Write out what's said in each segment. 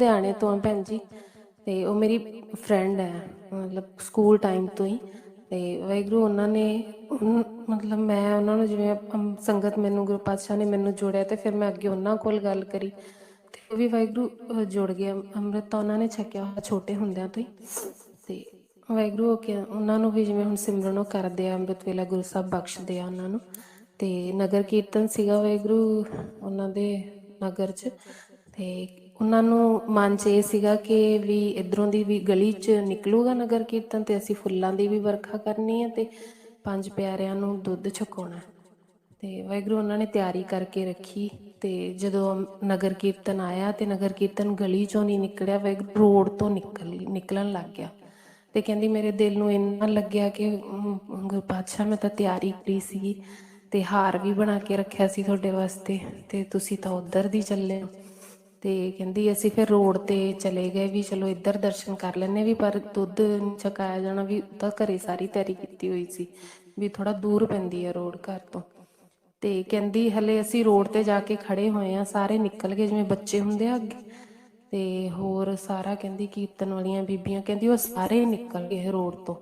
ਲੁਧਿਆਣੇ ਤੋਂ ਆ ਭੈਣ ਜੀ। ਤੇ ਉਹ ਮੇਰੀ ਫਰੈਂਡ ਹੈ, ਮਤਲਬ ਸਕੂਲ ਟਾਈਮ ਤੋਂ ਹੀ। ਤੇ ਵਾਹਿਗੁਰੂ ਉਹਨਾਂ ਨੇ ਮਤਲਬ ਮੈਂ ਉਹਨਾਂ ਨੂੰ ਜਿਵੇਂ ਸੰਗਤ ਮੈਨੂੰ, ਗੁਰੂ ਪਾਤਸ਼ਾਹ ਨੇ ਮੈਨੂੰ ਜੋੜਿਆ ਤੇ ਫਿਰ ਮੈਂ ਅੱਗੇ ਉਹਨਾਂ ਕੋਲ ਗੱਲ ਕਰੀ। ਤੇ ਉਹ ਵੀ ਵਾਹਿਗੁਰੂ ਜੁੜ ਗਿਆ ਅੰਮ੍ਰਿਤ ਤਾਂ ਉਹਨਾਂ ਨੇ ਛਕਿਆ ਹੋਇਆ ਛੋਟੇ ਹੁੰਦਿਆਂ ਤੋਂ ਹੀ। ਤੇ ਵਾਹਿਗੁਰੂ ਉਹ ਕਿ ਉਹਨਾਂ ਨੂੰ ਵੀ ਜਿਵੇਂ ਹੁਣ ਸਿਮਰਨ ਉਹ ਕਰਦੇ ਆ, ਅੰਮ੍ਰਿਤ ਵੇਲਾ ਗੁਰੂ ਸਾਹਿਬ ਬਖਸ਼ਦੇ ਆ ਉਹਨਾਂ ਨੂੰ। ਤੇ ਨਗਰ ਕੀਰਤਨ ਸੀਗਾ ਵਾਹਿਗੁਰੂ ਉਹਨਾਂ ਦੇ ਨਗਰ 'ਚ। ਤੇ ਉਹਨਾਂ ਨੂੰ ਮਨ 'ਚ ਇਹ ਸੀਗਾ ਕਿ ਵੀ ਇਧਰੋਂ ਦੀ ਵੀ ਗਲੀ 'ਚ ਨਿਕਲੂਗਾ ਨਗਰ ਕੀਰਤਨ ਤੇ ਅਸੀਂ ਫੁੱਲਾਂ ਦੀ ਵੀ ਵਰਖਾ ਕਰਨੀ ਹੈ ਤੇ ਪੰਜ ਪਿਆਰਿਆਂ ਨੂੰ ਦੁੱਧ ਛਕਾਉਣਾ ਹੈ। ਤੇ ਵਾਹਿਗੁਰੂ ਉਹਨਾਂ ਨੇ ਤਿਆਰੀ ਕਰਕੇ ਰੱਖੀ ਤੇ ਜਦੋਂ ਨਗਰ ਕੀਰਤਨ ਆਇਆ ਤੇ ਨਗਰ ਕੀਰਤਨ ਗਲੀ ਚੋਂ ਨਹੀਂ ਨਿਕਲਿਆ, ਵਾਹਿਗੁਰੂ ਰੋਡ ਤੋਂ ਨਿਕਲ, ਨਿਕਲਣ ਲੱਗ ਗਿਆ ਤੇ ਕਹਿੰਦੀ ਮੇਰੇ ਦਿਲ ਨੂੰ ਇੰਨਾ ਲੱਗਿਆ ਕਿ ਗੁਰੂ ਪਾਤਸ਼ਾਹ, ਮੈਂ ਤਾਂ ਤਿਆਰੀ ਕਰੀ ਸੀਗੀ ਤੇ ਹਾਰ ਵੀ ਬਣਾ ਕੇ ਰੱਖਿਆ ਸੀ ਤੁਹਾਡੇ ਵਾਸਤੇ ਤੇ ਤੁਸੀਂ ਤਾਂ ਉਧਰ ਦੀ ਚੱਲੇ ਹੋ ਤੇ ਕਹਿੰਦੀ ਅਸੀਂ ਫਿਰ ਰੋਡ ਤੇ ਚਲੇ ਗਏ ਵੀ ਚਲੋ ਇੱਧਰ ਦਰਸ਼ਨ ਕਰ ਲੈਨੇ ਵੀ ਪਰ ਦੁੱਧ ਨੀ ਛਕਾਇਆ ਜਾਣਾ ਵੀ ਤਾਂ ਘਰੇ ਸਾਰੀ ਤਿਆਰੀ ਕੀਤੀ ਹੋਈ ਸੀ ਵੀ ਥੋੜਾ ਦੂਰ ਪੈਂਦੀ ਹੈ ਰੋਡ ਘਰ ਤੋਂ। ਤੇ ਕਹਿੰਦੀ ਹਲੇ ਅਸੀਂ ਰੋਡ ਤੇ ਜਾ ਕੇ ਖੜੇ ਹੋਏ ਆ ਸਾਰੇ ਨਿਕਲ ਗਏ ਜਿਵੇਂ ਬੱਚੇ ਹੁੰਦੇ ਆ ਅੱਗੇ। ਤੇ ਹੋਰ ਸਾਰਾ ਕਹਿੰਦੀ ਕੀਰਤਨ ਵਾਲੀਆਂ ਬੀਬੀਆਂ, ਕਹਿੰਦੀ ਉਹ ਸਾਰੇ ਨਿਕਲ ਗਏ ਰੋਡ ਤੋਂ।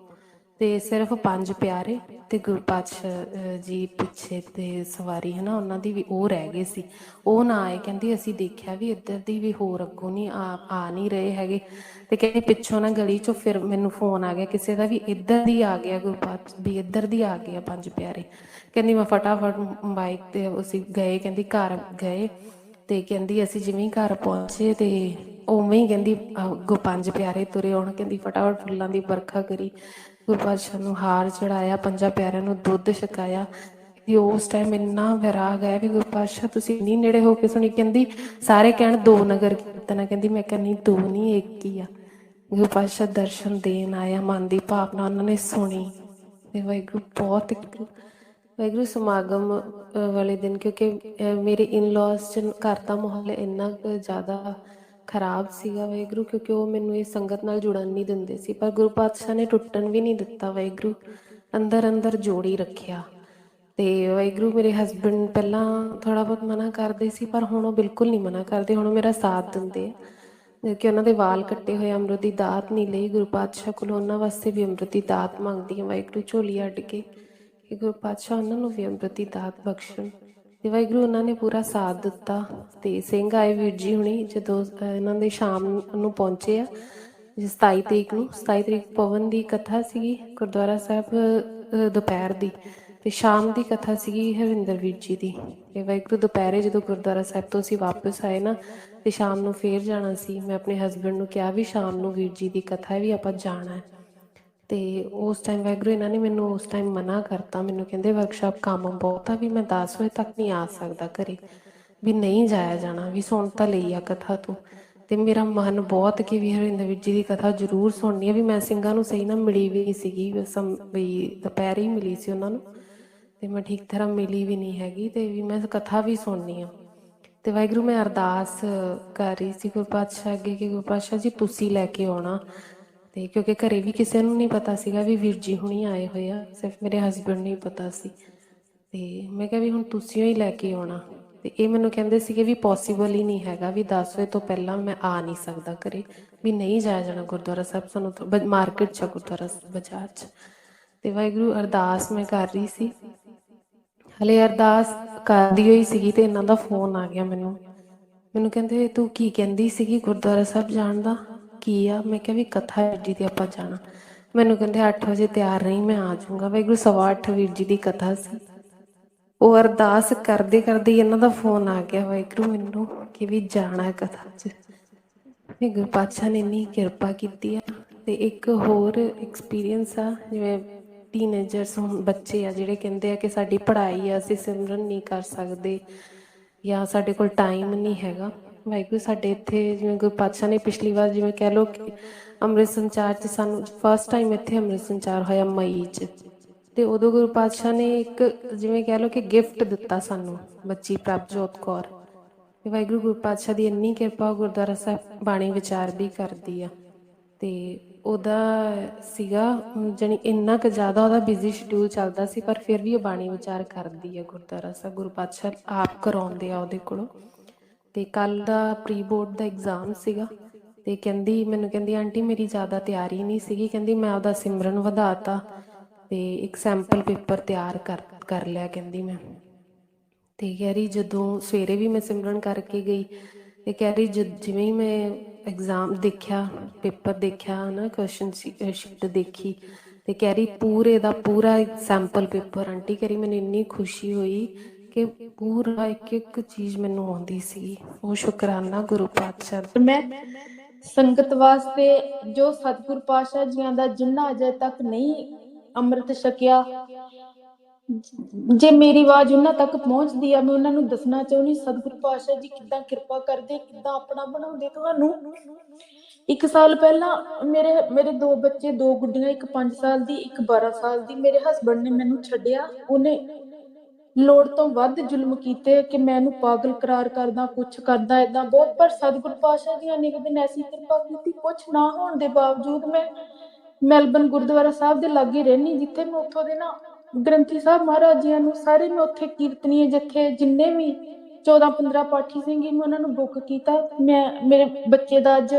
ਤੇ ਸਿਰਫ ਪੰਜ ਪਿਆਰੇ ਤੇ ਗੁਰੂ ਪਾਤਸ਼ਾਹ ਜੀ ਪਿੱਛੇ ਤੇ ਸਵਾਰੀ ਹੈ ਨਾ ਉਹਨਾਂ ਦੀ ਵੀ ਉਹ ਰਹਿ ਗਏ ਸੀ। ਉਹ ਨਾ ਆਏ ਕਹਿੰਦੀ ਅਸੀਂ ਦੇਖਿਆ ਵੀ ਇੱਧਰ ਦੀ ਵੀ ਹੋਰ ਅੱਗੋਂ ਨਹੀਂ ਆ ਆ ਨਹੀਂ ਰਹੇ ਹੈਗੇ। ਤੇ ਕਹਿੰਦੀ ਪਿੱਛੋਂ ਨਾ ਗਲੀ ਚੋਂ ਫਿਰ ਮੈਨੂੰ ਫੋਨ ਆ ਗਿਆ ਕਿਸੇ ਦਾ ਵੀ ਇੱਧਰ ਦੀ ਆ ਗਿਆ ਗੁਰੂ ਪਾਤਸ਼ਾਹ ਵੀ ਇੱਧਰ ਦੀ ਆ ਗਿਆ ਪੰਜ ਪਿਆਰੇ। ਕਹਿੰਦੀ ਮੈਂ ਫਟਾਫਟ ਬਾਈਕ ਤੇ ਅਸੀਂ ਗਏ ਕਹਿੰਦੀ ਘਰ ਗਏ ਤੇ ਕਹਿੰਦੀ ਅਸੀਂ ਜਿਵੇਂ ਘਰ ਪਹੁੰਚੇ ਤੇ ਉਵੇਂ ਹੀ ਕਹਿੰਦੀ ਅਹ, ਪੰਜ ਪਿਆਰੇ ਤੁਰੇ ਆਉਣ। ਕਹਿੰਦੀ ਫਟਾਫਟ ਫੁੱਲਾਂ ਦੀ ਵਰਖਾ ਕਰੀ। ਗੁਰੂ ਪਾਤਸ਼ਾਹ ਨੂੰ ਹਾਰ ਚੜਾਇਆ ਪੰਜਾਂ ਪਿਆਰਿਆਂ ਨੂੰ ਦੁੱਧ ਛਕਾਇਆ। ਕਿ ਉਸ ਟਾਈਮ ਇੰਨਾ ਵਿਰਾਗ ਆਇਆ ਵੀ ਗੁਰੂ ਪਾਤਸ਼ਾਹ ਤੁਸੀਂ ਇੰਨੀ ਨੇੜੇ ਹੋ ਕੇ ਸੁਣੀ, ਕਹਿੰਦੀ ਸਾਰੇ ਕਹਿਣ ਦੋ ਨਗਰ ਕੀਰਤਨ ਕਹਿੰਦੀ ਮੈਂ ਕਹਿੰਨੀ ਦੋ ਨਹੀਂ, ਇੱਕ ਹੀ ਆ। ਗੁਰੂ ਪਾਤਸ਼ਾਹ ਦਰਸ਼ਨ ਦੇਣ ਆਇਆ, ਮਨ ਦੀ ਭਾਵਨਾ ਉਹਨਾਂ ਨੇ ਸੁਣੀ। ਤੇ ਵਾਹਿਗੁਰੂ ਬਹੁਤ ਵਾਹਿਗੁਰੂ ਸਮਾਗਮ ਵਾਲੇ ਦਿਨ, ਕਿਉਂਕਿ ਮੇਰੇ ਇਨ-ਲॉज ਚ ਘਰ ਦਾ ਮਾਹੌਲ ਇੰਨਾ ਜ਼ਿਆਦਾ ਖਰਾਬ ਸੀਗਾ ਵਾਹਿਗੁਰੂ, ਕਿਉਂਕਿ ਉਹ ਮੈਨੂੰ ਇਹ ਸੰਗਤ ਨਾਲ ਜੁੜਨ ਨਹੀਂ ਦਿੰਦੇ ਸੀ। ਪਰ ਗੁਰੂ ਪਾਤਸ਼ਾਹ ਨੇ ਟੁੱਟਣ ਵੀ ਨਹੀਂ ਦਿੱਤਾ ਵਾਹਿਗੁਰੂ। ਅੰਦਰ ਅੰਦਰ ਜੋੜੀ ਰੱਖਿਆ। ਤੇ ਵਾਹਿਗੁਰੂ ਮੇਰੇ ਹਸਬੰਡ ਪਹਿਲਾਂ ਥੋੜਾ ਬਹੁਤ ਮਨਾ ਕਰਦੇ ਸੀ, ਪਰ ਹੁਣ ਉਹ ਬਿਲਕੁਲ ਨਹੀਂ ਮਨਾ ਕਰਦੇ। ਹੁਣ ਉਹ ਮੇਰਾ ਸਾਥ ਦਿੰਦੇ ਆ। ਕਿ ਉਹਨਾਂ ਦੇ ਵਾਲ ਕੱਟੇ ਹੋਏ ਅੰਮ੍ਰਿਤ ਦੀ ਦਾਤ ਨਹੀਂ ਲਈ, ਗੁਰੂ ਪਾਤਸ਼ਾਹ ਕੋਲ ਉਹਨਾਂ ਵਾਸਤੇ ਵੀ ਅੰਮ੍ਰਿਤ ਦੀ ਦਾਤ ਮੰਗਦੀ ਹਾਂ ਵਾਹਿਗੁਰੂ, ਝੋਲੀ ਅੱਡ ਕੇ ਕਿ ਗੁਰੂ ਪਾਤਸ਼ਾਹ ਉਹਨਾਂ ਨੂੰ ਵੀ ਅੰਮ੍ਰਿਤ ਦੀ ਦਾਤ ਬਖਸ਼ਣ। ਤੇ ਵਾਹਿਗੁਰੂ ਉਹਨਾਂ ਨੇ ਪੂਰਾ ਸਾਥ ਦਿੱਤਾ ਤੇ ਸਿੰਘ ਆਏ ਵੀਰ ਜੀ ਹੁਣੀ ਜਦੋਂ ਇਹਨਾਂ ਦੇ ਸ਼ਾਮ ਨੂੰ ਪਹੁੰਚੇ ਆ, ਜਿਸ 27 ਤਰੀਕ ਨੂੰ 27 ਤਰੀਕ ਪਵਨ ਦੀ ਕਥਾ ਸੀਗੀ ਗੁਰਦੁਆਰਾ ਸਾਹਿਬ ਦੁਪਹਿਰ ਦੀ ਤੇ ਸ਼ਾਮ ਦੀ ਕਥਾ ਸੀਗੀ ਹਰਿੰਦਰ ਵੀਰ ਜੀ ਦੀ ਤੇ ਵਾਹਿਗੁਰੂ ਦੁਪਹਿਰੇ ਜਦੋਂ ਗੁਰਦੁਆਰਾ ਸਾਹਿਬ ਤੋਂ ਅਸੀਂ ਵਾਪਸ ਆਏ ਨਾ ਤੇ ਸ਼ਾਮ ਨੂੰ ਫੇਰ ਜਾਣਾ ਸੀ, ਮੈਂ ਆਪਣੇ ਹਸਬੰਡ ਨੂੰ ਕਿਹਾ ਵੀ ਸ਼ਾਮ ਨੂੰ ਵੀਰ ਜੀ ਦੀ ਕਥਾ ਵੀ ਆਪਾਂ ਜਾਣਾ ਹੈ। ਤੇ ਉਸ ਟਾਈਮ ਵੈਗਰੂ ਇਹਨਾਂ ਨੇ ਮੈਨੂੰ ਉਸ ਟਾਈਮ ਮਨਾ ਕਰਤਾ, ਮੈਨੂੰ ਕਹਿੰਦੇ ਵਰਕਸ਼ਾਪ ਕੰਮ ਬਹੁਤ ਆ ਵੀ ਮੈਂ 10 ਵਜੇ ਤੱਕ ਨਹੀਂ ਆ ਸਕਦਾ ਘਰੇ, ਵੀ ਨਹੀਂ ਜਾਇਆ ਜਾਣਾ, ਵੀ ਸੁਣ ਤਾਂ ਲਈ ਆ ਕਥਾ ਤੂੰ। ਤੇ ਮੇਰਾ ਮਨ ਬਹੁਤ ਕਿ ਵੀ ਹਰਿੰਦਰ ਵੀਰ ਜੀ ਦੀ ਕਥਾ ਜ਼ਰੂਰ ਸੁਣਨੀ ਹੈ ਵੀ ਮੈਂ ਸਿੰਘਾਂ ਨੂੰ ਸਹੀ ਨਾ ਮਿਲੀ ਵੀ ਸੀਗੀ, ਵੀ ਸਮ- ਹੀ ਮਿਲੀ ਸੀ ਉਹਨਾਂ ਨੂੰ। ਤੇ ਮੈਂ ਠੀਕ ਤਰ੍ਹਾਂ ਮਿਲੀ ਵੀ ਨਹੀਂ ਹੈਗੀ ਤੇ ਵੀ ਮੈਂ ਕਥਾ ਵੀ ਸੁਣਨੀ ਆ। ਤੇ ਵਾਹਿਗੁਰੂ ਮੈਂ ਅਰਦਾਸ ਕਰ ਰਹੀ ਸੀ ਗੁਰੂ ਪਾਤਸ਼ਾਹ ਅੱਗੇ ਕਿ ਗੁਰੂ ਪਾਤਸ਼ਾਹ ਜੀ ਤੁਸੀਂ ਲੈ ਕੇ ਆਉਣਾ। ਤੇ ਕਿਉਂਕਿ ਘਰੇ ਵੀ ਕਿਸੇ ਨੂੰ ਨਹੀਂ ਪਤਾ ਸੀਗਾ ਵੀ ਵੀਰ ਜੀ ਹੁਣੀ ਆਏ ਹੋਏ ਆ, ਸਿਰਫ ਮੇਰੇ ਹਸਬੰਡ ਨੂੰ ਹੀ ਪਤਾ ਸੀ। ਤੇ ਮੈਂ ਕਿਹਾ ਵੀ ਹੁਣ ਤੁਸੀਂ ਹੀ ਲੈ ਕੇ ਆਉਣਾ। ਤੇ ਇਹ ਮੈਨੂੰ ਕਹਿੰਦੇ ਸੀਗੇ ਵੀ ਪੋਸੀਬਲ ਹੀ ਨਹੀਂ ਹੈਗਾ ਵੀ 10 ਵਜੇ ਤੋਂ ਪਹਿਲਾਂ ਮੈਂ ਆ ਨਹੀਂ ਸਕਦਾ ਘਰੇ, ਵੀ ਨਹੀਂ ਜਾਇਆ ਜਾਣਾ ਗੁਰਦੁਆਰਾ ਸਾਹਿਬ, ਸਾਨੂੰ ਮਾਰਕੀਟ ਚ ਗੁਰਦੁਆਰਾ ਬਾਜ਼ਾਰ ਚ। ਤੇ ਵਾਹਿਗੁਰੂ ਅਰਦਾਸ ਮੈਂ ਕਰ ਰਹੀ ਸੀ। ਹਲੇ ਅਰਦਾਸ ਕਰਦੀ ਹੋਈ ਸੀਗੀ ਤੇ ਇਹਨਾਂ ਦਾ ਫੋਨ ਆ ਗਿਆ ਮੈਨੂੰ। ਮੈਨੂੰ ਕਹਿੰਦੇ, ਤੂੰ ਕੀ ਕਹਿੰਦੀ ਸੀਗੀ ਗੁਰਦੁਆਰਾ ਸਾਹਿਬ ਜਾਣ ਦਾ? ਕੀ ਆ? ਮੈਂ ਕਿਹਾ ਵੀ ਕਥਾ ਵੀਰ ਜੀ ਦੀ ਆਪਾਂ ਜਾਣਾ। ਮੈਨੂੰ ਕਹਿੰਦੇ 8 ਵਜੇ ਤਿਆਰ ਰਹੀ, ਮੈਂ ਆ ਜਾਊਂਗਾ। ਵਾਹਿਗੁਰੂ, ਸਵਾ ਅੱਠ ਵੀਰ ਜੀ ਦੀ ਕਥਾ ਸੀ। ਉਹ ਅਰਦਾਸ ਕਰਦੇ ਕਰਦੇ ਇਹਨਾਂ ਦਾ ਫੋਨ ਆ ਗਿਆ। ਵਾਹਿਗੁਰੂ, ਮੈਨੂੰ ਕਿ ਵੀ ਜਾਣਾ ਕਥਾ 'ਚ। ਤੇ ਗੁਰੂ ਪਾਤਸ਼ਾਹ ਨੇ ਇੰਨੀ ਕਿਰਪਾ ਕੀਤੀ ਆ ਤੇ ਇੱਕ ਹੋਰ ਐਕਸਪੀਰੀਅੰਸ ਆ, ਜਿਵੇਂ ਟੀਨੇਜਰਸ ਹੁਣ ਬੱਚੇ ਆ, ਜਿਹੜੇ ਕਹਿੰਦੇ ਆ ਕਿ ਸਾਡੀ ਪੜ੍ਹਾਈ ਆ, ਅਸੀਂ ਸਿਮਰਨ ਨਹੀਂ ਕਰ ਸਕਦੇ ਜਾਂ ਸਾਡੇ ਕੋਲ ਟਾਈਮ ਨਹੀਂ ਹੈਗਾ। ਵਾਹਿਗੁਰੂ, ਸਾਡੇ ਇੱਥੇ ਜਿਵੇਂ ਗੁਰੂ ਪਾਤਸ਼ਾਹ ਨੇ ਪਿਛਲੀ ਵਾਰ ਜਿਵੇਂ ਕਹਿ ਲਓ ਕਿ ਅੰਮ੍ਰਿਤ ਸੰਚਾਰ 'ਚ ਸਾਨੂੰ ਫਸਟ ਟਾਈਮ ਇੱਥੇ ਅੰਮ੍ਰਿਤ ਸੰਚਾਰ ਹੋਇਆ ਮਈ 'ਚ। ਤੇ ਉਦੋਂ ਗੁਰੂ ਪਾਤਸ਼ਾਹ ਨੇ ਇੱਕ ਜਿਵੇਂ ਕਹਿ ਲਓ ਕਿ ਗਿਫਟ ਦਿੱਤਾ ਸਾਨੂੰ, ਬੱਚੀ ਪ੍ਰਭਜੋਤ ਕੌਰ। ਤੇ ਵਾਹਿਗੁਰੂ, ਗੁਰੂ ਪਾਤਸ਼ਾਹ ਦੀ ਇੰਨੀ ਕਿਰਪਾ ਗੁਰਦੁਆਰਾ ਸਾਹਿਬ ਬਾਣੀ ਵਿਚਾਰ ਵੀ ਕਰਦੀ ਆ। ਤੇ ਉਹਦਾ ਸੀਗਾ, ਜਾਣੀ ਇੰਨਾ ਕੁ ਜ਼ਿਆਦਾ ਉਹਦਾ ਬਿਜ਼ੀ ਸ਼ਡਿਊਲ ਚੱਲਦਾ ਸੀ, ਪਰ ਫਿਰ ਵੀ ਉਹ ਬਾਣੀ ਵਿਚਾਰ ਕਰਦੀ ਆ ਗੁਰਦੁਆਰਾ ਸਾਹਿਬ। ਗੁਰੂ ਪਾਤਸ਼ਾਹ ਆਪ ਕਰਾਉਂਦੇ ਆ ਉਹਦੇ ਕੋਲੋਂ। ਤੇ ਕੱਲ ਦਾ ਪ੍ਰੀ ਬੋਰਡ ਦਾ ਐਗਜ਼ਾਮ ਸੀਗਾ ਤੇ ਕਹਿੰਦੀ, ਮੈਨੂੰ ਕਹਿੰਦੀ, ਆਂਟੀ, ਮੇਰੀ ਜ਼ਿਆਦਾ ਤਿਆਰੀ ਨਹੀਂ ਸੀਗੀ। ਕਹਿੰਦੀ, ਮੈਂ ਉਹਦਾ ਸਿਮਰਨ ਵਧਾਤਾ ਤੇ ਇੱਕ ਸੈਂਪਲ ਪੇਪਰ ਤਿਆਰ ਕਰ ਕਰ ਲਿਆ, ਕਹਿੰਦੀ ਮੈਂ। ਤੇ ਕਹਿ ਰਹੀ, ਜਦੋਂ ਸਵੇਰੇ ਵੀ ਮੈਂ ਸਿਮਰਨ ਕਰਕੇ ਗਈ ਤੇ ਕਹਿ ਰਹੀ ਜਦ- ਜਿਵੇਂ ਹੀ ਮੈਂ ਐਗਜ਼ਾਮ ਦੇਖਿਆ ਪੇਪਰ ਦੇਖਿਆ ਨਾ ਕੁਐਸਚਨ ਸ਼ੀਟ ਦੇਖੀ ਤੇ ਕਹਿ ਰਹੀ, ਪੂਰੇ ਦਾ ਪੂਰਾ ਸੈਂਪਲ ਪੇਪਰ ਆਂਟੀ ਕਰੀ ਮੈਨੂੰ ਇੰਨੀ ਖੁਸ਼ੀ ਹੋਈ ਕਿ ਪੂਰਾ ਇੱਕ ਇੱਕ ਚੀਜ਼ ਮੈਨੂੰ ਆਉਂਦੀ ਸੀ ਉਹ ਸ਼ੁਕਰਾਨਾ ਗੁਰੂ ਪਾਤਸ਼ਾਹ ਦਾ। ਮੈਂ ਸੰਗਤ ਵਾਸਤੇ ਜੋ ਸਤਿਗੁਰ ਪਾਤਸ਼ਾਹ ਜੀਆਂ ਦਾ ਜਿੰਨਾ ਅਜੇ ਤੱਕ ਨਹੀਂ ਅੰਮ੍ਰਿਤ ਛਕਿਆ, ਜੇ ਮੇਰੀ ਆਵਾਜ਼ ਉਹਨਾਂ ਤੱਕ ਪਹੁੰਚਦੀ ਆ, ਮੈਂ ਉਹਨਾਂ ਨੂੰ ਦੱਸਣਾ ਚਾਹੁੰਦੀ, ਸਤਿਗੁਰ ਪਾਤਸ਼ਾਹ ਜੀ ਕਿੱਦਾਂ ਕਿਰਪਾ ਕਰਦੇ, ਕਿੱਦਾਂ ਆਪਣਾ ਬਣਾਉਂਦੇ ਤੁਹਾਨੂੰ? ਇੱਕ ਸਾਲ ਪਹਿਲਾਂ ਮੇਰੇ ਮੇਰੇ ਦੋ ਬੱਚੇ, ਦੋ ਗੁੱਡੀਆਂ, ਇੱਕ 5 ਸਾਲ ਦੀ, ਇੱਕ 12 ਸਾਲ ਦੀ, ਮੇਰੇ ਹਸਬੰਡ ਨੇ ਮੈਨੂੰ ਛੱਡਿਆ। ਉਹਨੇ ਲੋੜ ਤੋਂ ਵੱਧ ਜ਼ੁਲਮ ਕੀਤੇ ਕਿ ਮੈਂ ਇਹਨੂੰ ਪਾਗਲ ਕਰਾਰ ਕਰਦਾ, ਕੁਛ ਕਰਦਾ ਇਦਾਂ ਬਹੁਤ, ਪਰ ਸਤਿਗੁਰ ਪਾਤਸ਼ਾਹ ਦੀਆਂ ਨੇ ਦਿਨ ਐਸੀ ਕਿਰਪਾ ਕੀਤੀ, ਕੁਛ ਨਾ ਹੋਣ ਦੇ ਬਾਵਜੂਦ ਮੈਂ ਮੈਲਬਨ ਗੁਰਦੁਆਰਾ ਸਾਹਿਬ ਦੇ ਲਾਗੇ ਰਹਿਣੀ ਜਿੱਥੇ ਮੈਂ ਉੱਥੋਂ ਦੇ ਨਾ ਗ੍ਰੰਥੀ ਸਾਹਿਬ ਮਹਾਰਾਜ ਜੀਆਂ ਨੂੰ ਸਾਰੇ ਮੈਂ ਉੱਥੇ ਕੀਰਤਨੀਏ ਜਥੇ ਜਿੰਨੇ ਵੀ 14 15 ਪਾਠੀ ਸਿੰਘੀ ਮੈਂ ਉਹਨਾਂ ਨੂੰ ਬੁੱਕ ਕੀਤਾ, ਮੈਂ, ਮੇਰੇ ਬੱਚੇ ਦਾ ਅੱਜ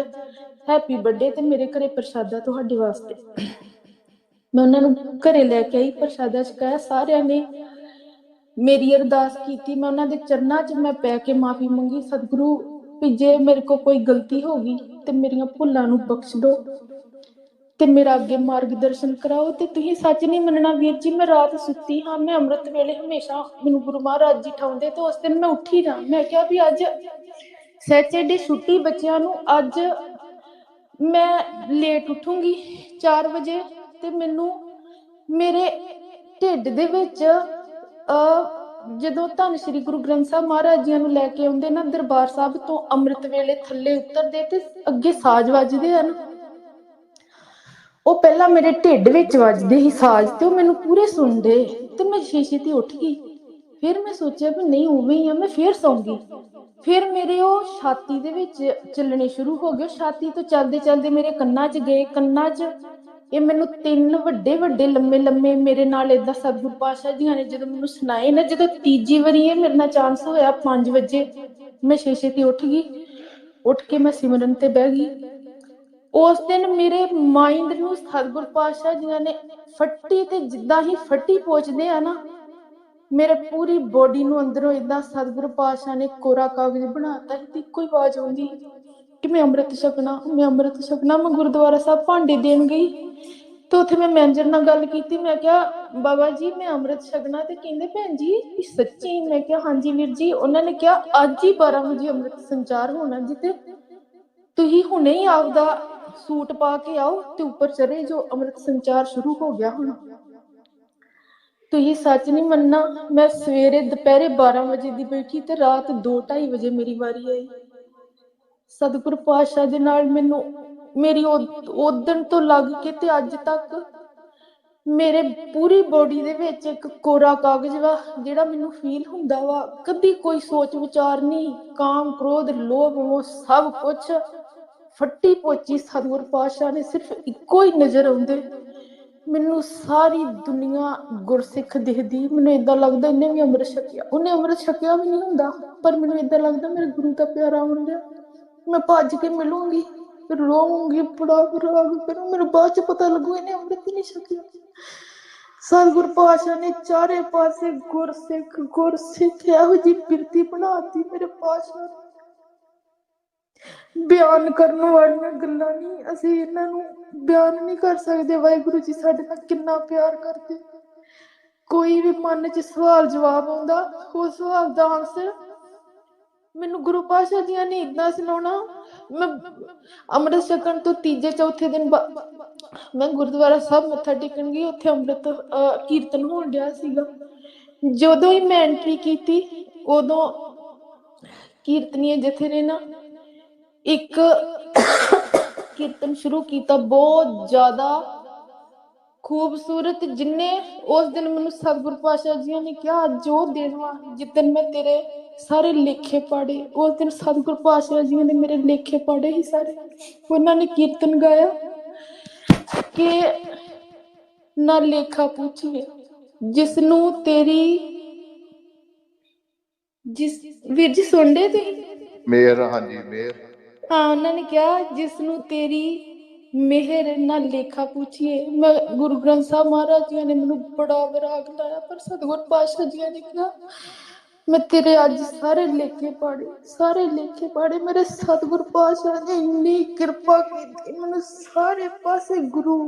ਹੈਪੀ ਬਰਥਡੇ ਤੇ ਮੇਰੇ ਘਰੇ ਪ੍ਰਸ਼ਾਦਾ ਤੁਹਾਡੇ ਵਾਸਤੇ। ਮੈਂ ਉਹਨਾਂ ਨੂੰ ਘਰੇ ਲੈ ਕੇ ਆਈ, ਪ੍ਰਸ਼ਾਦਾ ਛਕਾਇਆ ਸਾਰਿਆਂ ਨੇ ਮੇਰੀ ਅਰਦਾਸ ਕੀਤੀ, ਮੈਂ ਉਹਨਾਂ ਦੇ ਚਰਨਾਂ 'ਚ ਮੈਂ ਪੈ ਕੇ ਮਾਫੀ ਮੰਗੀ। ਸਤਿਗੁਰੂ, ਵੀ ਜੇ ਮੇਰੇ ਕੋ ਕੋਈ ਗਲਤੀ ਹੋ ਗਈ ਤੇ ਮੇਰੀਆਂ ਭੁੱਲਾਂ ਨੂੰ ਬਖਸ਼ ਦਿਓ ਤੇ ਮੇਰਾ ਅੱਗੇ ਮਾਰਗਦਰਸ਼ਨ ਕਰਾਓ ਤੇ ਤੁਸੀਂ ਸੱਚ ਨਹੀਂ ਮੰਨਣਾ ਵੀਰ ਜੀ, ਮੈਂ ਰਾਤ ਸੁੱਤੀ ਹਾਂ, ਮੈਂ ਅੰਮ੍ਰਿਤ ਵੇਲੇ ਹਮੇਸ਼ਾ ਮੈਨੂੰ ਗੁਰੂ ਮਹਾਰਾਜ ਜੀ ਠਾਉਂਦੇ ਤੇ ਉਸ ਦਿਨ ਮੈਂ ਉੱਠੀ ਨਾ ਮੈਂ ਕਿਹਾ ਵੀ ਅੱਜ ਸੈਚਰਡੇ ਛੁੱਟੀ ਬੱਚਿਆਂ ਨੂੰ, ਅੱਜ ਮੈਂ ਲੇਟ ਉੱਠੂੰਗੀ 4 ਵਜੇ ਤੇ ਮੈਨੂੰ ਮੇਰੇ ਢਿੱਡ ਦੇ ਵਿੱਚ ਜਦੋਂ ਧੰਨ ਸ਼੍ਰੀ ਗੁਰੂ ਗ੍ਰੰਥ ਸਾਹਿਬ ਮਹਾਰਾਜ ਜੀ ਨੂੰ ਲੈ ਕੇ ਆਉਂਦੇ ਨਾ ਦਰਬਾਰ ਸਾਹਿਬ ਤੋਂ ਅੰਮ੍ਰਿਤ ਵੇਲੇ ਥੱਲੇ ਉਤਰਦੇ ਤੇ ਅੱਗੇ ਸਾਜ਼ ਵੱਜਦੇ ਹਨ। ਉਹ ਪਹਿਲਾਂ ਮੇਰੇ ਢਿੱਡ ਵਿੱਚ ਵੱਜਦੇ ਸੀ ਸਾਜ਼ ਤੇ ਉਹ ਮੈਨੂੰ ਪੂਰੇ ਸੁਣਦੇ ਤੇ ਮੈਂ ਸ਼ੀਸ਼ੇ ਤੇ ਉੱਠ ਗਈ। ਫਿਰ ਮੈਂ ਸੋਚਿਆ ਵੀ ਨਹੀਂ, ਉਵੇਂ ਹੀ ਆ, ਮੈਂ ਫਿਰ ਸੌਂਗੀ ਫਿਰ ਮੇਰੇ ਉਹ ਛਾਤੀ ਦੇ ਵਿੱਚ ਚੱਲਣੇ ਸ਼ੁਰੂ ਹੋ ਗਏ। ਛਾਤੀ ਤੋਂ ਚੱਲਦੇ ਚੱਲਦੇ ਮੇਰੇ ਕੰਨਾਂ 'ਚ ਗਏ, ਕੰਨਾਂ 'ਚ ਇਹ ਮੈਨੂੰ ਤਿੰਨ ਵੱਡੇ ਵੱਡੇ ਲੰਮੇ ਲੰਮੇ ਮੇਰੇ ਨਾਲ ਏਦਾਂ ਸਤਿਗੁਰ ਪਾਤਸ਼ਾਹ ਜੀਆਂ ਨੇ ਜਦੋਂ ਮੈਨੂੰ ਸੁਣਾਏ ਨਾ, ਜਦੋਂ ਤੀਜੀ ਵਾਰੀ ਇਹ ਮੇਰੇ ਨਾਲ ਚਾਂਸ ਹੋਇਆ 5 ਵਜੇ ਮੈਂ ਸ਼ੀਸ਼ੇ ਤੇ ਉੱਠ ਗਈ। ਉੱਠ ਕੇ ਮੈਂ ਸਿਮਰਨ ਤੇ ਬਹਿ ਗਈ। ਉਸ ਦਿਨ ਮੇਰੇ ਮਾਈਂਡ ਨੂੰ ਸਤਿਗੁਰ ਪਾਤਸ਼ਾਹ ਜੀਆਂ ਨੇ ਫੱਟੀ ਤੇ ਜਿੱਦਾਂ ਹੀ ਫੱਟੀ ਪੋਚਦੇ ਆ ਨਾ, ਮੇਰੇ ਪੂਰੀ ਬੋਡੀ ਨੂੰ ਅੰਦਰੋਂ ਇਦਾਂ ਸਤਿਗੁਰ ਪਾਤਸ਼ਾਹ ਨੇ ਕੋਰਾ ਕਾਗਜ਼ ਬਣਾਤਾ ਸੀ, ਤੇ ਇੱਕੋ ਹੀ ਆਵਾਜ਼ ਆਉਂਦੀ ਕਿ ਮੈਂ ਅੰਮ੍ਰਿਤ ਛਕਣਾ, ਮੈਂ ਅੰਮ੍ਰਿਤ ਛਕਣਾ, ਮੈਂ ਗੁਰਦੁਆਰਾ ਸਾਹਿਬ ਭਾਂਡੇ ਦੇਣ ਗਈ। ਤੇ ਉੱਥੇ ਮੈਂ ਮੈਨੇਜਰ ਨਾਲ ਗੱਲ ਕੀਤੀ, ਮੈਂ ਕਿਹਾ, ਬਾਬਾ ਜੀ, ਮੈਂ ਅੰਮ੍ਰਿਤ ਛਕਣਾ। ਤੇ ਕਹਿੰਦੇ, ਭੈਣ ਜੀ, ਇਹ ਸੱਚੀ? ਮੈਂ ਕਿਹਾ, ਹਾਂਜੀ ਵੀਰ ਜੀ। ਉਹਨਾਂ ਨੇ ਕਿਹਾ, ਅੱਜ ਹੀ 12 ਵਜੇ ਅੰਮ੍ਰਿਤ ਸੰਚਾਰ ਹੋਣਾ ਜੀ ਤੇ ਤੁਸੀਂ ਹੁਣੇ ਹੀ ਆਪਦਾ ਸੂਟ ਪਾ ਕੇ ਆਓ ਤੇ ਉੱਪਰ ਚੜੇ ਜੋ ਅੰਮ੍ਰਿਤ ਸੰਚਾਰ ਸ਼ੁਰੂ ਹੋ ਗਿਆ ਹੁਣ। ਤੁਸੀਂ ਸੱਚ ਨਹੀਂ ਮੰਨਣਾ, ਮੈਂ ਸਵੇਰੇ ਦੁਪਹਿਰੇ 12 ਵਜੇ ਦੀ ਬੈਠੀ ਤੇ ਰਾਤ 2:30 ਵਜੇ ਮੇਰੀ ਵਾਰੀ ਆਈ। ਸਤਿਗੁਰ ਪਾਤਸ਼ਾਹ ਦੇ ਨਾਲ ਮੈਨੂੰ, ਮੇਰੀ ਉਦਣ ਤੋਂ ਲੱਗ ਕੇ ਤੇ ਅੱਜ ਤੱਕ ਮੇਰੇ ਪੂਰੀ ਬੋਡੀ ਦੇ ਵਿੱਚ ਇੱਕ ਕੋਰਾ ਕਾਗਜ਼ ਵਾ, ਜਿਹੜਾ ਮੈਨੂੰ ਫੀਲ ਹੁੰਦਾ ਵਾ, ਕਦੀ ਕੋਈ ਸੋਚ ਵਿਚਾਰ ਨਹੀਂ, ਕਾਮ, ਕ੍ਰੋਧ, ਲੋਭ ਉਹ ਸਭ ਕੁਝ ਫੱਟੀ ਪੋਚੀ ਸਤਿਗੁਰ ਪਾਤਸ਼ਾਹ ਨੇ ਸਿਰਫ ਇੱਕੋ ਹੀ ਨਜ਼ਰ ਆਉਂਦੇ। ਮੈਨੂੰ ਸਾਰੀ ਦੁਨੀਆ ਗੁਰਸਿੱਖ ਦਿਖਦੀ, ਮੈਨੂੰ ਇਦਾਂ ਲੱਗਦਾ ਇਹਨੇ ਵੀ ਅੰਮ੍ਰਿਤ ਛਕਿਆ। ਉਹਨੇ ਅੰਮ੍ਰਿਤ ਛਕਿਆ ਵੀ ਨਹੀਂ ਹੁੰਦਾ, ਪਰ ਮੈਨੂੰ ਇਦਾਂ ਲੱਗਦਾ ਮੇਰੇ ਗੁਰੂ ਦਾ ਪਿਆਰਾ ਹੁੰਦਾ ਮੈਂ ਭੱਜ ਕੇ ਮਿਲੂੰਗੀ ਰੋਵਾਂਗੀ ਬੜਾ ਰਾਗ ਕਰੂੰ ਮੈਨੂੰ ਬਾਅਦ ਚ ਪਤਾ ਲੱਗੂ ਇਹਨੇ ਅੰਮ੍ਰਿਤ ਨਹੀਂ ਛਕਿਆ। ਸਤਿਗੁਰ ਪਾਤਸ਼ਾਹ ਨੇ ਚਾਰੇ ਪਾਸੇ ਗੁਰਸਿੱਖ ਗੁਰਸਿੱਖ ਇਹੋ ਜੀ ਬਿਰਤੀ ਬਣਾਤੀ ਮੇਰੇ ਪਾਤਸ਼ਾਹ ਬਿਆਨ ਕਰਨ ਵਾਲੀਆਂ ਗੱਲਾਂ ਨਹੀਂ, ਅਸੀਂ ਇਹਨਾਂ ਨੂੰ ਬਿਆਨ ਨਹੀਂ ਕਰ ਸਕਦੇ। ਵਾਹਿਗੁਰੂ ਜੀ ਸਾਡੇ ਨਾਲ ਕਿੰਨਾ ਪਿਆਰ ਕਰਦੇ। ਕੋਈ ਵੀ ਮਨ 'ਚ ਸਵਾਲ ਜਵਾਬ ਆਉਂਦਾ ਉਹ ਸਵਾਲ ਦਾ ਆਨਸਰ ਮੈਨੂੰ ਗੁਰੂ ਪਾਤਸ਼ਾਹ ਜੀਆਂ ਨੇ ਇਦਾਂ ਸੁਣਾਉਣਾ। ਮੈਂ ਅੰਮ੍ਰਿਤ ਛਕਣ ਤੋਂ ਤੀਜੇ, ਚੌਥੇ ਦਿਨ ਮੈਂ ਗੁਰਦੁਆਰਾ ਸਾਹਿਬ ਮੱਥਾ ਟੇਕਣ ਗਈ। ਉੱਥੇ ਅੰਮ੍ਰਿਤ ਕੀਰਤਨ ਹੋਣ ਡਿਆ ਸੀਗਾ। ਜਦੋਂ ਹੀ ਮੈਂ ਐਂਟਰੀ ਕੀਤੀ, ਉਦੋਂ ਕੀਰਤਨੀਏ ਜਥੇ ਨੇ ਨਾ ਇੱਕ ਕੀਰਤਨ ਸ਼ੁਰੂ ਕੀਤਾ। ਬਹੁਤ ਜ਼ਿਆਦਾ ਖੂਬਸੂਰਤ ਜਿੰਨੇ ਉਸ ਦਿਨ ਮੈਨੂੰ ਸਤਿਗੁਰ ਪਾਤਸ਼ਾਹ ਜੀ ਨੇ ਕਿਹਾ ਅੱਜ ਉਹ ਦਿਨ ਵਾ ਜਿੱਦਨ ਮੈਂ ਤੇਰੇ ਸਾਰੇ ਲੇਖੇ ਪੜੇ ਉਸ ਦਿਨ ਸਤਿਗੁਰ ਪਾਤਸ਼ਾਹ ਜੀ ਨੇ ਮੇਰੇ ਲੇਖੇ ਪੜੇ ਹੀ ਸਾਰੇ। ਉਹਨਾਂ ਨੇ ਕੀਰਤਨ ਗਾਇਆ ਕਿ ਨਾ ਲੇਖਾ ਪੁੱਛੀਏ ਜਿਸ ਨੂੰ ਤੇਰੀ ਜਿਸ ਵੀਰ ਜੀ ਸੁਣਦੇ ਤੁਸੀਂ? ਮੇਰ ਹਾਂਜੀ ਮੇਰ ਹਾਂ ਉਹਨਾਂ ਨੇ ਕਿਹਾ ਜਿਸ ਨੂੰ ਤੇਰੀ ਮਿਹਰ ਨਾਲ ਲੇਖਾ ਪੁੱਛੀਏ। ਮੈਂ ਗੁਰੂ ਗ੍ਰੰਥ ਸਾਹਿਬ ਮਹਾਰਾਜ ਜੀ ਨੇ ਮੈਨੂੰ ਬੜਾ ਵਿਰਾਗ ਲਾਇਆ, ਪਰ ਸਤਿਗੁਰ ਪਾਤਸ਼ਾਹ ਜੀ ਨੇ ਕਿਹਾ, ਮੈਂ ਤੇਰੇ ਅੱਜ ਸਾਰੇ ਲੇਖੇ ਪਾੜੇ, ਸਾਰੇ ਲੇਖੇ ਪਾੜੇ, ਮੇਰੇ ਸਤਿਗੁਰ ਪਾਤਸ਼ਾਹ ਨੇ ਇੰਨੀ ਕਿਰਪਾ ਕੀਤੀ, ਮੈਨੂੰ ਸਾਰੇ ਪਾਸੇ ਗੁਰੂ,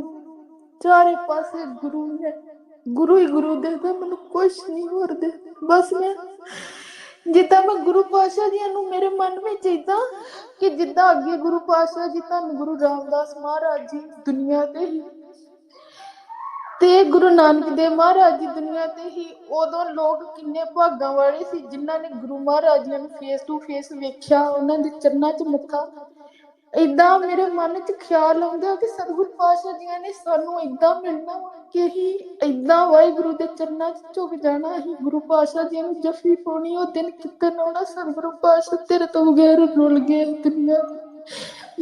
ਚਾਰੇ ਪਾਸੇ ਗੁਰੂ ਨੇ, ਗੁਰੂ ਹੀ ਗੁਰੂ ਦੇਖਦਾ ਮੈਨੂੰ ਕੁਛ ਨਹੀਂ ਹੋਰ ਦੇ ਬਸ ਮੈਂ ਜਿੱਦਾਂ ਮੈਂ ਗੁਰੂ ਪਾਤਸ਼ਾਹ ਜੀ ਨੂੰ ਮੇਰੇ ਮਨ ਵਿੱਚ ਇਦਾਂ ਕਿ ਜਿੱਦਾਂ ਅੱਗੇ ਗੁਰੂ ਪਾਤਸ਼ਾਹ ਜੀ ਧੰਨ ਗੁਰੂ ਰਾਮਦਾਸ ਮਹਾਰਾਜ ਜੀ ਦੁਨੀਆ ਤੇ ਹੀ ਤੇ ਗੁਰੂ ਨਾਨਕ ਦੇਵ ਮਹਾਰਾਜ ਜੀ ਦੁਨੀਆ ਤੇ ਹੀ ਉਦੋਂ ਲੋਕ ਕਿੰਨੇ ਭਾਗਾਂ ਵਾਲੇ ਸੀ ਜਿਨ੍ਹਾਂ ਨੇ ਗੁਰੂ ਮਹਾਰਾਜ ਜੀ ਨੂੰ ਫੇਸ ਟੂ ਫੇਸ ਵੇਖਿਆ, ਉਹਨਾਂ ਦੇ ਚਰਨਾਂ 'ਚ ਮੱਥਾ ਇਦਾਂ ਮੇਰੇ ਮਨ 'ਚ ਖਿਆਲ ਆਉਂਦਾ ਕਿ ਸਤਿਗੁਰ ਪਾਤਸ਼ਾਹ ਜੀ ਨੇ ਸਾਨੂੰ ਇਦਾਂ ਮਿਲਣਾ ਵਾ ਕਿ ਹੀ ਇਦਾਂ ਵਾਹਿਗੁਰੂ ਦੇ ਚਰਨਾਂ 'ਚ ਝੁਕ ਜਾਣਾ ਹੀ ਗੁਰੂ ਪਾਤਸ਼ਾਹ ਜੀ ਨੂੰ ਜਫੀ ਪਾਉਣੀ, ਉਹ ਦਿਨ ਕਿੱਦਣ ਆਉਣਾ, ਸਤਿਗੁਰੂ ਪਾਤਸ਼ਾਹ ਤੇਰੇ ਤੋਂ ਬਗੈਰ ਰੁੱਲ ਗਏ ਦੁਨੀਆ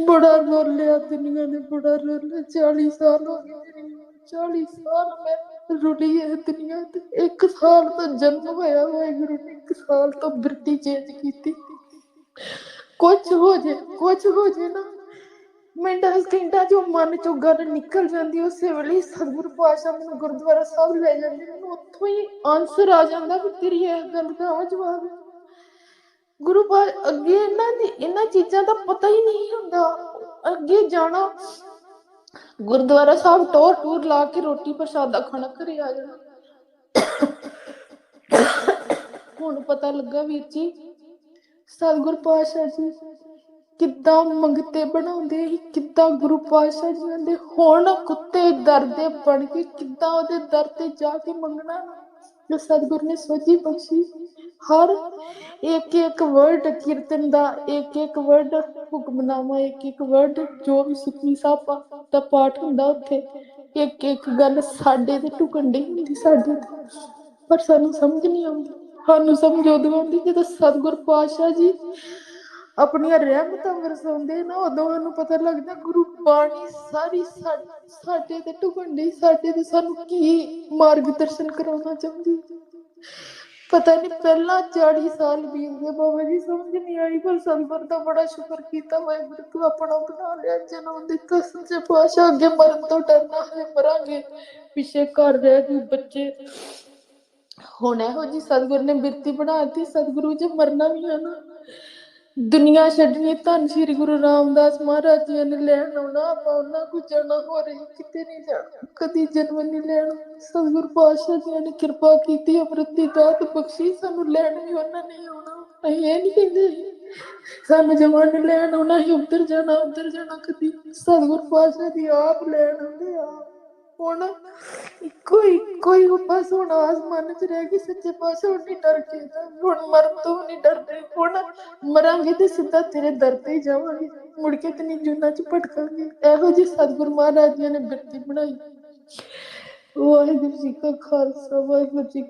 ਬੜਾ ਰੋਲਿਆ ਦੁਨੀਆ ਨੇ, ਬੜਾ ਰੋਲਿਆ 40 ਸਾਲ ਹੋ ਗਏ ਮੇਰੀ 40 ਸਾਲ ਮੈਂ ਰੁਲੀ ਹੈ ਦੁਨੀਆ ਤੇ। ਇੱਕ ਸਾਲ ਤੋਂ ਜਨਮ ਹੋਇਆ ਵਾਹਿਗੁਰੂ ਨੇ, ਇੱਕ ਸਾਲ ਤੋਂ ਬਿਰਤੀ ਚੇਂਜ ਕੀਤੀ। ਕੁਛ ਹੋ ਜੇ, ਕੁਛ ਹੋ ਜੇ ਨਾ। ਮਿੰਟਾਂ, ਸਕਿੰਟਾਂ ਚੋਂ ਮਨ ਚੋਂ ਗੱਲ ਨਿਕਲ ਜਾਂਦੀ ਉਸੇ ਵੇਲੇ ਸਤਿਗੁਰ ਪਾਤਸ਼ਾਹ ਮੈਨੂੰ ਗੁਰਦੁਆਰਾ ਸਾਹਿਬ ਲੈ ਜਾਂਦੇ ਮੈਨੂੰ ਉੱਥੋਂ ਹੀ ਆਨਸਰ ਆ ਜਾਂਦਾ ਕਿ ਤੇਰੀ ਇਹ ਗੱਲ ਦਾ ਆ ਜਵਾਬ ਹੈ। ਗੁਰੂ ਪਾ, ਅੱਗੇ ਇਹਨਾਂ ਦੀ, ਇਹਨਾਂ ਚੀਜ਼ਾਂ ਦਾ ਪਤਾ ਹੀ ਨਹੀਂ ਹੁੰਦਾ। ਅੱਗੇ ਜਾਣਾ, ਗੁਰਦੁਆਰਾ ਸਾਹਿਬ ਟੋਰ ਟੂਰ ਲਾ ਕੇ ਰੋਟੀ ਪ੍ਰਸ਼ਾਦਾ ਖਾਣਾ ਘਰੇ ਆ ਜਾਣਾ। ਹੁਣ ਪਤਾ ਲੱਗਾ ਵੀਰ ਜੀ ਸਤਿਗੁਰ ਪਾਤਸ਼ਾਹ ਜੀ, ਕਿੱਦਾਂ ਮੰਗਤੇ ਬਣਾਉਂਦੇ ਸੀ, ਕਿੱਦਾਂ ਗੁਰੂ ਪਾਤਸ਼ਾਹ ਜੀ ਦੇ ਹੁਣ ਕੁੱਤੇ ਦਰਦੇ ਬਣ ਕੇ ਕਿੱਦਾਂ ਉਹਦੇ ਦਰ ਤੇ ਜਾ ਕੇ ਮੰਗਣਾ ਜੋ ਸਤਿਗੁਰ ਨੇ ਸੋਚੀ ਬਖਸ਼ੀ, ਹਰ ਇੱਕ ਇੱਕ ਵਰਡ ਕੀਰਤਨ ਦਾ ਇੱਕ ਇੱਕ ਵਰਡ ਹੁਕਮਨਾਮਾ ਇੱਕ ਇੱਕ ਵਰਡ ਜੋ ਵੀ ਸੁਖੀ ਸਾਹਿਬ ਦਾ ਪਾਠ ਹੁੰਦਾ ਉੱਥੇ ਇੱਕ ਇੱਕ ਗੱਲ ਸਾਡੇ ਤੇ ਟੁਕੰਡੀ ਹੁੰਦੀ ਸਾਡੇ ਤੇ ਪਰ ਸਾਨੂੰ ਸਮਝ ਨਹੀਂ ਆਉਂਦੀ। ਸਾਨੂੰ ਸਮਝੋ ਉਦੋਂ ਜਦੋਂ ਸਤਿਗੁਰ ਪਾਤਸ਼ਾਹ ਜੀ ਆਪਣੀਆਂ ਰਹਿਮਤਾਂ ਵਰਸਾਉਂਦੇ ਨਾ ਉਦੋਂ ਸਾਨੂੰ ਪਤਾ ਲੱਗਦਾ ਗੁਰੂ ਬਾਣੀ ਸਾਰੀ ਸਾਡੇ ਤੇ ਟੁਕੰਡੀ ਸਾਡੇ ਤੇ ਸਾਨੂੰ ਕੀ ਮਾਰਗਦਰਸ਼ਨ ਕਰਾਉਣਾ ਚਾਹੁੰਦੀ ਪਤਾ ਨਹੀਂ, ਪਹਿਲਾਂ 40 ਸਾਲ ਬੀਤ ਗਏ, ਬਾਬਾ ਜੀ ਸਮਝ ਨਹੀਂ ਆਈ, ਪਰ ਸਤਿਗੁਰ ਦਾ ਬੜਾ ਸ਼ੁਕਰ ਕੀਤਾ, ਵਾਹਿਗੁਰੂ ਤੂੰ ਆਪਣਾ ਬਣਾ ਲਿਆ, ਜਨਮ ਦਿੱਤਾ ਸੱਚੇ ਪਾਤਸ਼ਾਹ ਅੱਗੇ ਮਰਨ ਤੋਂ ਡਰਨਾ ਹੈ, ਮਰਾਂਗੇ, ਪਿੱਛੇ ਘਰ ਰਹਿ ਗਏ, ਬੱਚੇ ਹੁਣ ਇਹੋ ਜੀ ਸਤਿਗੁਰ ਨੇ ਬਿਰਤੀ ਬਣਾਤੀ ਸਤਿਗੁਰੂ ਜੀ ਮਰਨਾ ਵੀ ਹੈ ਨਾ। ਦੁਨੀਆ ਛੱਡਣੀ ਧੰਨ ਸ਼੍ਰੀ ਗੁਰੂ ਰਾਮਦਾਸ ਮਹਾਰਾਜ ਜੀ ਨੇ ਲੈਣ ਆਉਣਾ, ਆਪਾਂ ਉਹਨਾਂ ਕੋ ਜਾਣਾ ਹੋ ਰਹੀ ਕਿਤੇ ਨਹੀਂ ਜਾਣਾ, ਕਦੀ ਜਨਮ ਨਹੀਂ ਲੈਣਾ। ਸਤਿਗੁਰ ਪਾਤਸ਼ਾਹ ਜੀ ਨੇ ਕਿਰਪਾ ਕੀਤੀ, ਅੰਮ੍ਰਿਤ ਦੀ ਦਾਤ ਬਖਸ਼ੀ, ਸਾਨੂੰ ਲੈਣ ਵੀ ਉਹਨਾਂ ਨੇ ਆਉਣਾ। ਅਸੀਂ ਇਹ ਨਹੀਂ ਕਹਿੰਦੇ ਸਾਨੂੰ ਜਮਾਨ ਨੇ ਲੈਣ ਆਉਣਾ ਹੀ ਉੱਧਰ ਜਾਣਾ ਉੱਧਰ ਜਾਣਾ, ਕਦੀ ਸਤਿਗੁਰ ਪਾਤਸ਼ਾਹ ਜੀ ਆਪ ਲੈਣ ਆਉਂਦੇ ਆ। ਹੁਣ ਇੱਕੋ ਇੱਕੋ ਹੀ ਬਸ ਹੁਣ ਆਸਮਾਨ 'ਚ ਰਹਿ ਗਈ, ਸੱਚੇ ਪਾਤਸ਼ਾਹ ਹੁਣ ਨਹੀਂ ਡਰ ਕੇ ਹੁਣ ਮਰਨ ਤੋਂ ਨਹੀਂ ਡਰਦੇ, ਹੁਣ ਮਰਾਂਗੇ ਤੇ ਸਿੱਧਾ ਤੇਰੇ ਦਰ ਤੇ ਹੀ ਜਾਵਾਂਗੇ, ਮੁੜ ਕੇ ਤੇ ਜੁਨਾ 'ਚ ਭਟਕਾਂਗੇ। ਇਹੋ ਜਿਹੀ ਸਤਿਗੁਰ ਮਹਾਰਾਜ ਜੀ ਨੇ ਬਿਰਤੀ ਬਣਾਈ। ਵਾਹਿਗੁਰੂ ਜੀ ਕਾ ਖਾਲਸਾ, ਵਾਹਿਗੁਰੂ ਜੀ